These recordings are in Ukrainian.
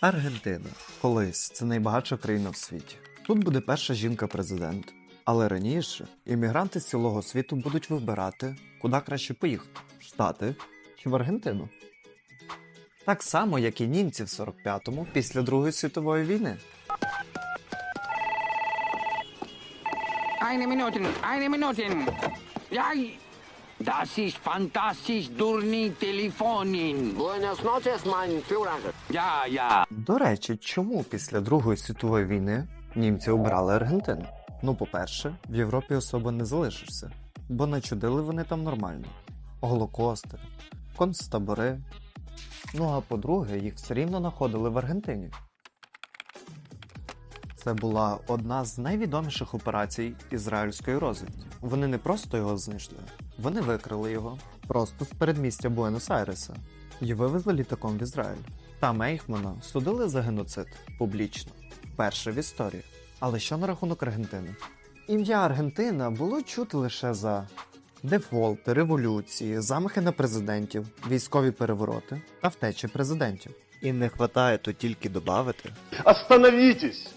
Аргентина. Колись це найбагатша країна в світі. Тут буде перша жінка-президент. Але раніше іммігранти з цілого світу будуть вибирати, куди краще поїхати в Штати чи в Аргентину. Так само, як і німці в 45-му після Другої світової війни. Eine Minute, eine Minute. Ja, das ist fantastisch durni telefonin. Buenas noches, mein Führer. Ja, ja. До речі, чому після Другої світової війни німці обрали Аргентину? Ну, по-перше, в Європі особо не залишишся, бо начудили вони там нормально. Голокости, концтабори. Ну а по-друге, їх все рівно знаходили в Аргентині. Це була одна з найвідоміших операцій ізраїльської розвідки. Вони не просто його знайшли, вони викрили його просто з передмістя Буенос-Айреса і вивезли літаком в Ізраїль. Там Ейхмана судили за геноцид публічно, вперше в історії. Але що на рахунок Аргентини? Ім'я Аргентина було чути лише за дефолти, революції, замахи на президентів, військові перевороти та втечі президентів. І не вистачає тут тільки додати. Остановитесь!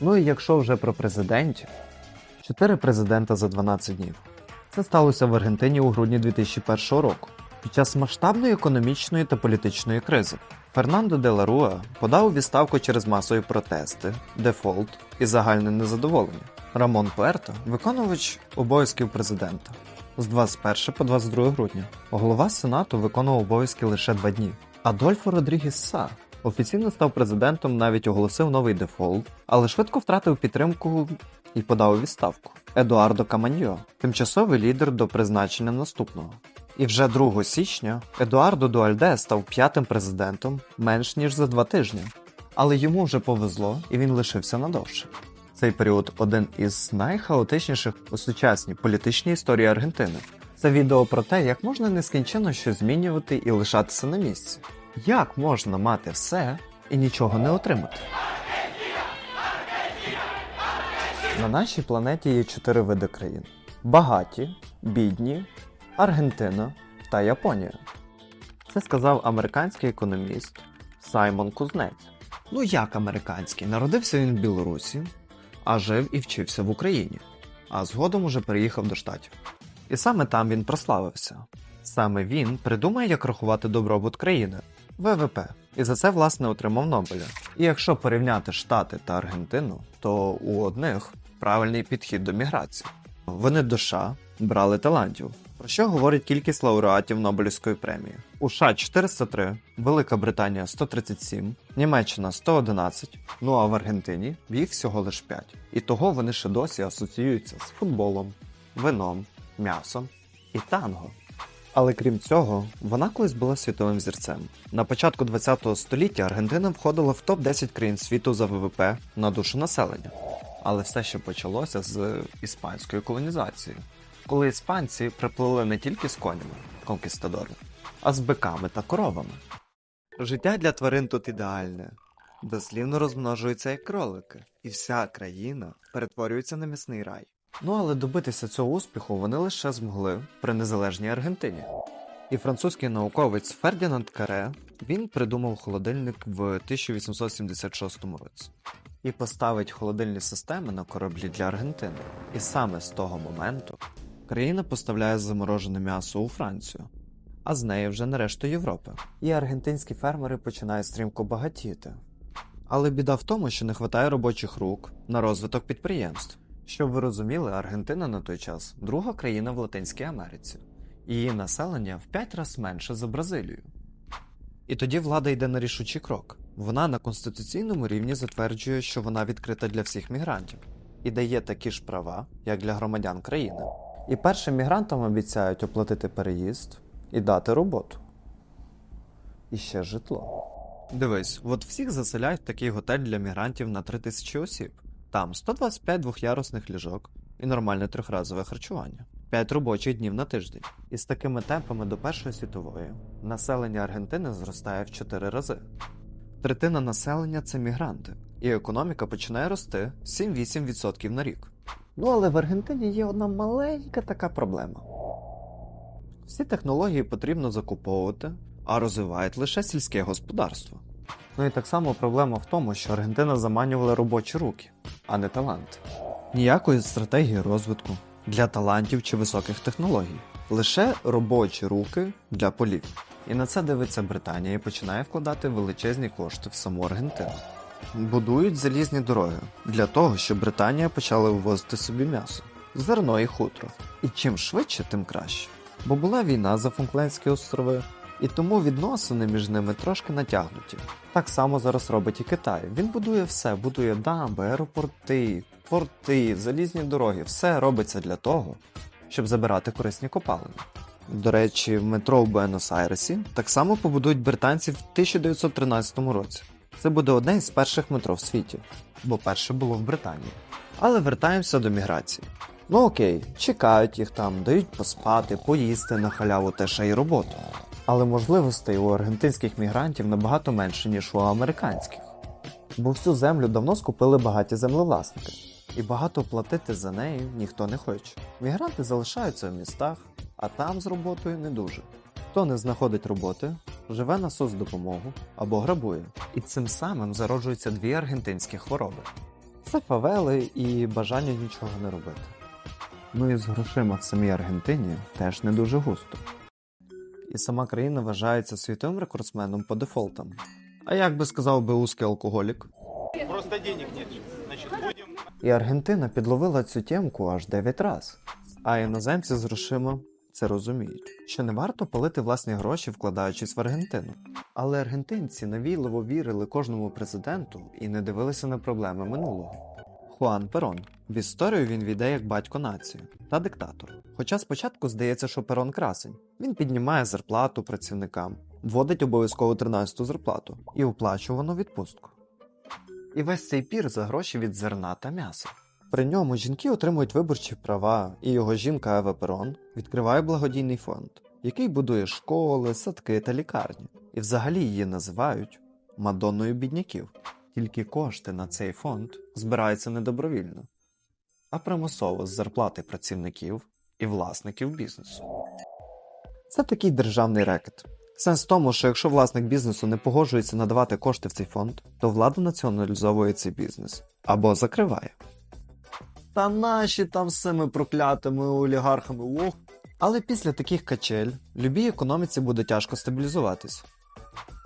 Ну і якщо вже про президентів, чотири президента за 12 днів. Це сталося в Аргентині у грудні 2001 року. Під час масштабної економічної та політичної кризи Фернандо де ла Руа подав у відставку через масові протести, дефолт і загальне незадоволення. Рамон Пуерто виконувач обов'язків президента з 21 по 22 грудня. Голова Сенату виконував обов'язки лише два дні. Адольфо Родрігес Са офіційно став президентом, навіть оголосив новий дефолт, але швидко втратив підтримку і подав у відставку. Едуардо Каманьо, тимчасовий лідер до призначення наступного. І вже 2 січня Едуардо Дуальде став п'ятим президентом менш ніж за два тижні. Але йому вже повезло, і він лишився надовше. Цей період один із найхаотичніших у сучасній політичній історії Аргентини. Це відео про те, як можна нескінченно щось змінювати і лишатися на місці. Як можна мати все і нічого не отримати? На нашій планеті є чотири види країн: багаті, бідні, Аргентина та Японія. Це сказав американський економіст Саймон Кузнець. Ну як американський? Народився він в Білорусі, а жив і вчився в Україні, а згодом уже переїхав до штатів. І саме там він прославився. Саме він придумає, як рахувати добробут країни ВВП, і за це власне отримав Нобеля. І якщо порівняти Штати та Аргентину, то у одних правильний підхід до міграції. Вони до США брали талантів. Про що говорить кількість лауреатів Нобелівської премії? У США 403, Велика Британія 137, Німеччина 111, ну а в Аргентині їх всього лише 5. І того вони ще досі асоціюються з футболом, вином, м'ясом і танго. Але крім цього, вона колись була світовим зірцем. На початку ХХ століття Аргентина входила в топ-10 країн світу за ВВП на душу населення. Але все ще почалося з іспанської колонізації, коли іспанці приплили не тільки з конями конкістадори, а з биками та коровами. Життя для тварин тут ідеальне. Дослівно розмножуються як кролики, і вся країна перетворюється на м'ясний рай. Ну але добитися цього успіху вони лише змогли при незалежній Аргентині. І французький науковець Фердінанд Каре він придумав холодильник в 1876 році і поставить холодильні системи на кораблі для Аргентини. І саме з того моменту країна поставляє заморожене м'ясо у Францію, а з нею вже на решту Європи. І аргентинські фермери починають стрімко багатіти. Але біда в тому, що не вистачає робочих рук на розвиток підприємств. Щоб ви розуміли, Аргентина на той час друга країна в Латинській Америці. Її населення в 5 разів менше за Бразилію. І тоді влада йде на рішучий крок. Вона на конституційному рівні затверджує, що вона відкрита для всіх мігрантів і дає такі ж права, як для громадян країни. І першим мігрантам обіцяють оплатити переїзд і дати роботу. І ще житло. Дивись, от всіх заселяють такий готель для мігрантів на 3000 осіб. Там 125 двохярусних ліжок і нормальне трьохразове харчування. 5 робочих днів на тиждень. І з такими темпами до Першої світової населення Аргентини зростає в 4 рази. Третина населення це мігранти, і економіка починає рости 7-8% на рік. Ну але в Аргентині є одна маленька така проблема. Всі технології потрібно закуповувати, а розвивають лише сільське господарство. Ну і так само проблема в тому, що Аргентина заманювала робочі руки, а не талант. Ніякої стратегії розвитку для талантів чи високих технологій. Лише робочі руки для полів. І на це дивиться Британія і починає вкладати величезні кошти в саму Аргентину. Будують залізні дороги для того, щоб Британія почала вивозити собі м'ясо, зерно і хутро. І чим швидше, тим краще. Бо була війна за Функлендські острови, і тому відносини між ними трошки натягнуті. Так само зараз робить і Китай. Він будує все, будує дамби, аеропорти, порти, залізні дороги. Все робиться для того, щоб забирати корисні копалини. До речі, метро в Буенос-Айресі так само побудують британці в 1913 році. Це буде одне із перших метро в світі, бо перше було в Британії. Але вертаємося до міграції. Ну окей, чекають їх там, дають поспати, поїсти на халяву та ще й роботу. Але можливостей у аргентинських мігрантів набагато менше, ніж у американських. Бо всю землю давно скупили багаті землевласники, і багато платити за неї ніхто не хоче. Мігранти залишаються в містах, а там з роботою не дуже. Хто не знаходить роботи, живе на соцдопомогу або грабує. І цим самим зароджуються дві аргентинські хвороби: це фавели і бажання нічого не робити. Ну і з грошима в самій Аргентині теж не дуже густо. І сама країна вважається світовим рекордсменом по дефолтам. А як би сказав би узкий алкоголік? Просто денег нет. Значит, будем І Аргентина підловила цю тємку аж 9 раз. А іноземці з грошима це розуміють, що не варто палити власні гроші, вкладаючись в Аргентину. Але аргентинці навійливо вірили кожному президенту і не дивилися на проблеми минулого. Хуан Перон. В історію він війде як батько нації та диктатор. Хоча спочатку здається, що Перон красень. Він піднімає зарплату працівникам, вводить обов'язково 13-ту зарплату і оплачувану відпустку. І весь цей пір за гроші від зерна та м'яса. При ньому жінки отримують виборчі права, і його жінка Ева Перон відкриває благодійний фонд, який будує школи, садки та лікарні. І взагалі її називають Мадонною бідняків. Тільки кошти на цей фонд збираються не добровільно, а примусово з зарплати працівників і власників бізнесу. Це такий державний рекет. Сенс в тому, що якщо власник бізнесу не погоджується надавати кошти в цей фонд, то влада націоналізовує цей бізнес або закриває. Та наші там з цими проклятими олігархами ох. Але після таких качель любій економіці буде тяжко стабілізуватись.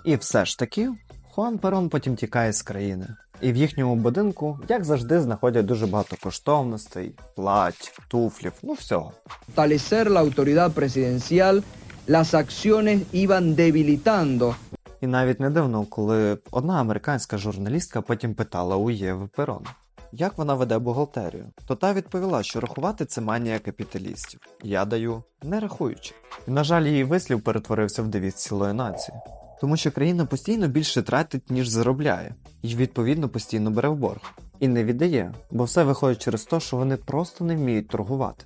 І все ж таки, Хуан Перон потім тікає з країни. І в їхньому будинку, як завжди, знаходять дуже багато коштовностей, плать, туфлів, ну всього. fortalecer la autoridad presidencial, las acciones iban debilitando І навіть не дивно, коли одна американська журналістка потім питала у Єви Перон, як вона веде бухгалтерію, то та відповіла, що рахувати це манія капіталістів. Я даю не рахуючи. І, на жаль, її вислів перетворився в девіз цілої нації. Тому що країна постійно більше тратить, ніж заробляє, і відповідно постійно бере в борг. І не віддає, бо все виходить через те, що вони просто не вміють торгувати.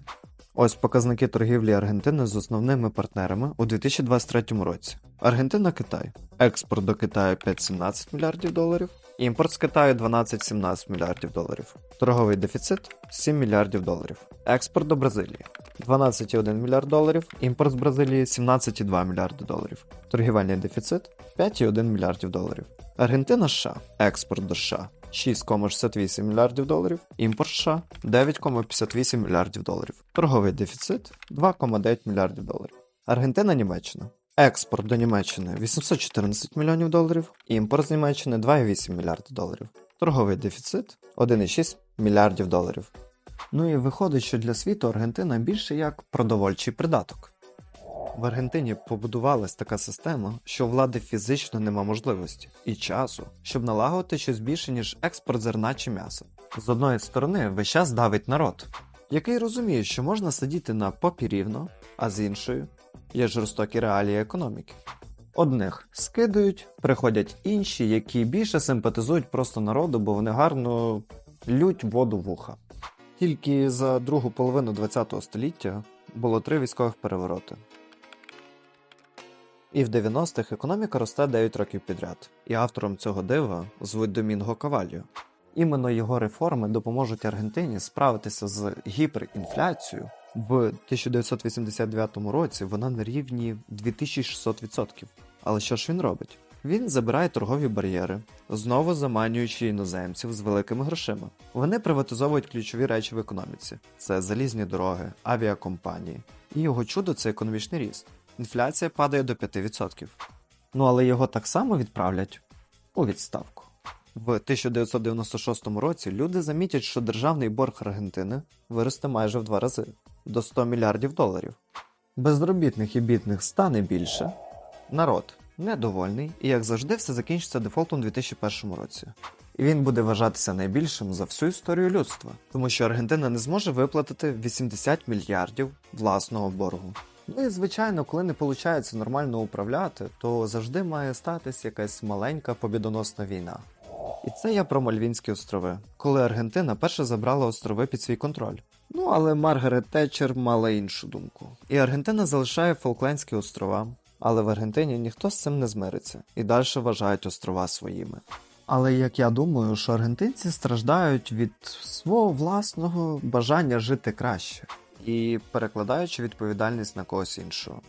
Ось показники торгівлі Аргентини з основними партнерами у 2023 році. Аргентина Китай. Експорт до Китаю 5-17 мільярдів доларів, імпорт з Китаю 12-17 мільярдів доларів, торговий дефіцит 7 мільярдів доларів, експорт до Бразилії 12,1 мільярд доларів, імпорт з Бразилії 17,2 мільярди доларів, торгівельний дефіцит 5,1 мільярдів доларів. Аргентина США. Експорт до США 6,68 мільярдів доларів, імпорт США 9,58 мільярдів доларів, торговий дефіцит 2,9 мільярдів доларів. Аргентина Німеччина. Експорт до Німеччини 814 мільйонів доларів, імпорт з Німеччини 2,8 мільярди доларів, торговий дефіцит 1,6 мільярдів доларів. Ну і виходить, що для світу Аргентина більше як продовольчий придаток. В Аргентині побудувалась така система, що влади фізично нема можливості і часу, щоб налагодити щось більше, ніж експорт зерна чи м'яса. З одної сторони, весь час давить народ, який розуміє, що можна сидіти на попі рівно, а з іншої є жорстокі реалії економіки. Одних скидують, приходять інші, які більше симпатизують просто народу, бо вони гарно лють воду вуха. Тільки за другу половину ХХ століття було три військових перевороти. І в 90-х економіка росте 9 років підряд, і автором цього дива звуть Домінго Кавальо. Іменно його реформи допоможуть Аргентині справитися з гіперінфляцією. В 1989 році вона на рівні 2600%. Але що ж він робить? Він забирає торгові бар'єри, знову заманюючи іноземців з великими грошима. Вони приватизовують ключові речі в економіці: це залізні дороги, авіакомпанії. І його чудо це економічний ріст. Інфляція падає до 5%. Ну але його так само відправлять у відставку. В 1996 році люди замітять, що державний борг Аргентини виросте майже в два рази до 100 мільярдів доларів. Безробітних і бідних стане більше. Народ недовольний, і як завжди, все закінчиться дефолтом у 2001 році. І він буде вважатися найбільшим за всю історію людства, тому що Аргентина не зможе виплатити 80 мільярдів власного боргу. Ну і звичайно, коли не виходить нормально управляти, то завжди має статись якась маленька побідоносна війна. І це я про Мальвінські острови, коли Аргентина перше забрала острови під свій контроль. Ну але Маргарет Тетчер мала іншу думку. І Аргентина залишає Фолклендські острова, але в Аргентині ніхто з цим не змириться і далі вважають острова своїми. Але як я думаю, що аргентинці страждають від свого власного бажання жити краще і перекладаючи відповідальність на когось іншого.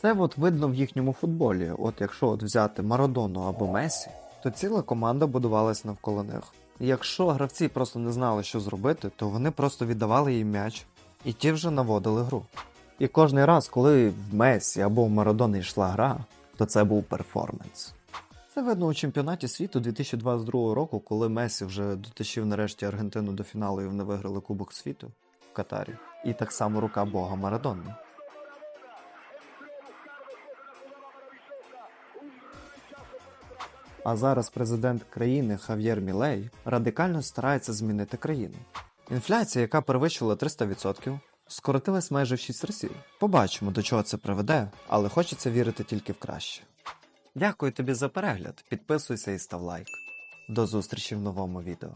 Це от видно в їхньому футболі. От якщо от взяти Марадону або Месі, то ціла команда будувалась навколо них. Якщо гравці просто не знали, що зробити, то вони просто віддавали їм м'яч, і ті вже наводили гру. І кожний раз, коли в Месі або в Марадони йшла гра, то це був перформанс. Це видно у чемпіонаті світу 2022 року, коли Месі вже дотащив нарешті Аргентину до фіналу і вони виграли Кубок світу в Катарі. І так само рука Бога Марадони. А зараз президент країни Хав'єр Мілей радикально старається змінити країну. Інфляція, яка перевищила 300%, скоротилась майже в 6 разів. Побачимо, до чого це приведе, але хочеться вірити тільки в краще. Дякую тобі за перегляд. Підписуйся і став лайк. До зустрічі в новому відео.